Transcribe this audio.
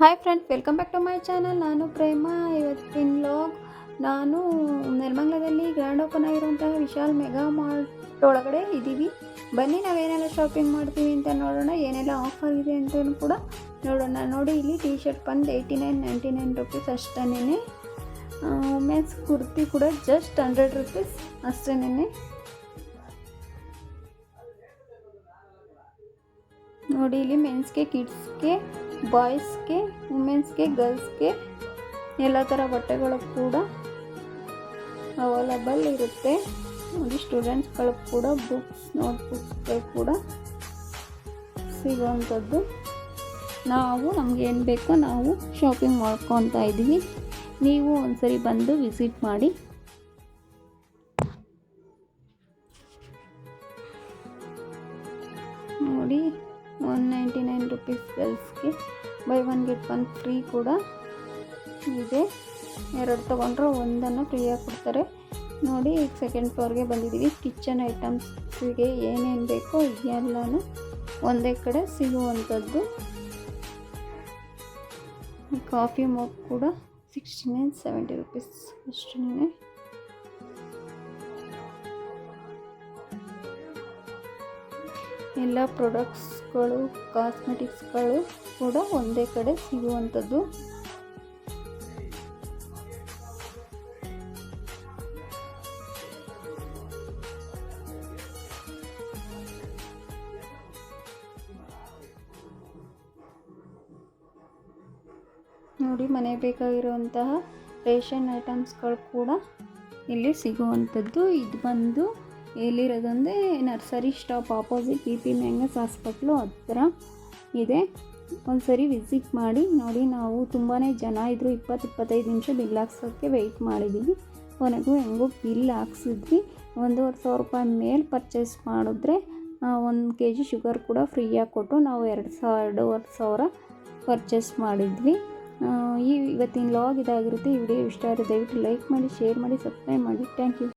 Hi friends welcome back to my channel ನಾನು ಪ್ರೇಮ. ಇವತ್ತಿನ log ನಾನು ನೆಲಮಂಗಲದಲ್ಲಿ ಗ್ರ್ಯಾಂಡ್ ಓಪನ್ ಆಗಿರುವಂತಹ ವಿಶಾಲ್ ಮೆಗಾ ಮಾರ್ಟ್ ಒಳಗಡೆ ಇದ್ದೀವಿ. ಬನ್ನಿ ನಾವೇನೆಲ್ಲ ಶಾಪಿಂಗ್ ಮಾಡ್ತೀವಿ ಅಂತ ನೋಡೋಣ, ಏನೆಲ್ಲ ಆಫರ್ ಇದೆ ಅಂತಲೂ ಕೂಡ ನೋಡೋಣ. ನೋಡಿ, ಇಲ್ಲಿ ಟಿ ಶರ್ಟ್ ಬಂದು eighty nine ninety nine rupees ಅಷ್ಟೇನೆ ವುಮೆನ್ಸ್ ಕುರ್ತಿ ಕೂಡ ಜಸ್ಟ್ ಹಂಡ್ರೆಡ್ ರುಪೀಸ್ ಅಷ್ಟೇನೆ ನೋಡಿ, ಇಲ್ಲಿ ಮೆನ್ಸ್ಗೆ ಕಿಡ್ಸ್ಗೆ ಬಾಯ್ಸ್ಗೆ ವುಮೆನ್ಸ್ಗೆ ಗರ್ಲ್ಸ್ಗೆ ಎಲ್ಲ ಥರ ಬಟ್ಟೆಗಳು ಕೂಡ ಅವೈಲಬಲ್ ಇರುತ್ತೆ. ನೋಡಿ ಸ್ಟೂಡೆಂಟ್ಸ್ಗಳು ಕೂಡ ಬುಕ್ಸ್ ನೋಟ್ಬುಕ್ಸ್ಗಳು ಕೂಡ ಸಿಗೋವಂಥದ್ದು. ನಾವು ನಮ್ಗೆ ಏನು ಬೇಕೋ ನಾವು ಶಾಪಿಂಗ್ ಮಾಡ್ಕೊತಾ ಇದ್ದೀವಿ. ನೀವು ಒಂದ್ಸರಿ ಬಂದು ವಿಸಿಟ್ ಮಾಡಿ. ನೋಡಿ. One ninety nine rupees ಗರ್ಲ್ಸ್ಗೆ buy one get one free ಕೂಡ ಇದೆ. ಎರಡು ತೊಗೊಂಡ್ರೆ ಒಂದನ್ನು ಫ್ರೀಯಾಗಿ ಕೊಡ್ತಾರೆ. ನೋಡಿ, ಈಗ ಸೆಕೆಂಡ್ ಫ್ಲೋರ್ಗೆ ಬಂದಿದ್ದೀವಿ ಕಿಚನ್ ಐಟಮ್ಸ್ಗೆ ಏನೇನು ಬೇಕೋ ಎಲ್ಲನೂ ಒಂದೇ ಕಡೆ ಸಿಗುವಂಥದ್ದು. ಕಾಫಿ ಮಗ್ ಕೂಡ ಸಿಕ್ಸ್ಟಿ ನೈನ್ ಸೆವೆಂಟಿ ರುಪೀಸ್ ಅಷ್ಟೇ ಎಲ್ಲ ಪ್ರಾಡಕ್ಟ್ಸ್ಗಳು ಕಾಸ್ಮೆಟಿಕ್ಸ್ಗಳು ಕೂಡ ಒಂದೇ ಕಡೆ ಸಿಗುವಂಥದ್ದು. ನೋಡಿ ಮನೆಗೆ ಬೇಕಾಗಿರುವಂತಹ ರೇಷನ್ ಐಟಮ್ಸ್ಗಳು ಕೂಡ ಇಲ್ಲಿ ಸಿಗುವಂಥದ್ದು. ಇದು ಬಂದು ಎಲ್ಲಿರೋದಂದರೆ nursery stop opposite P P Mangas hospital ಹತ್ತಿರ ಇದೆ. ಒಂದು ಸರಿ ವಿಸಿಟ್ ಮಾಡಿ, ನೋಡಿ ನಾವು ತುಂಬಾ ಜನ ಇದ್ದರು ಇಪ್ಪತ್ತು ಇಪ್ಪತ್ತೈದು ನಿಮಿಷ ಬಿಲ್ ಹಾಕ್ಸೋಕ್ಕೆ ವೆಯ್ಟ್ ಮಾಡಿದ್ದೀವಿ ಕೊನೆಗೂ ಹೆಂಗೋ ಬಿಲ್ ಹಾಕ್ಸಿದ್ವಿ. ಒಂದೂವರೆ ಸಾವಿರ ರೂಪಾಯಿ ಮೇಲೆ ಪರ್ಚೇಸ್ ಮಾಡಿದ್ರೆ ಒಂದು ಕೆ ಜಿ ಶುಗರ್ ಕೂಡ ಫ್ರೀಯಾಗಿ ಕೊಟ್ಟು ನಾವು ಎರಡು ಸಾವಿರ, ಎರಡೂವರೆ ಸಾವಿರ ಪರ್ಚೇಸ್ ಮಾಡಿದ್ವಿ. ಈ ಇವತ್ತಿನ ಲಾಗ್ ಇದಾಗಿರುತ್ತೆ. ಈ ವಿಡಿಯೋ ಇಷ್ಟ ಆದರೆ ದಯವಿಟ್ಟು ಲೈಕ್ ಮಾಡಿ, ಶೇರ್ ಮಾಡಿ, ಸಬ್ಸ್ಕ್ರೈಬ್ ಮಾಡಿ. Thank you.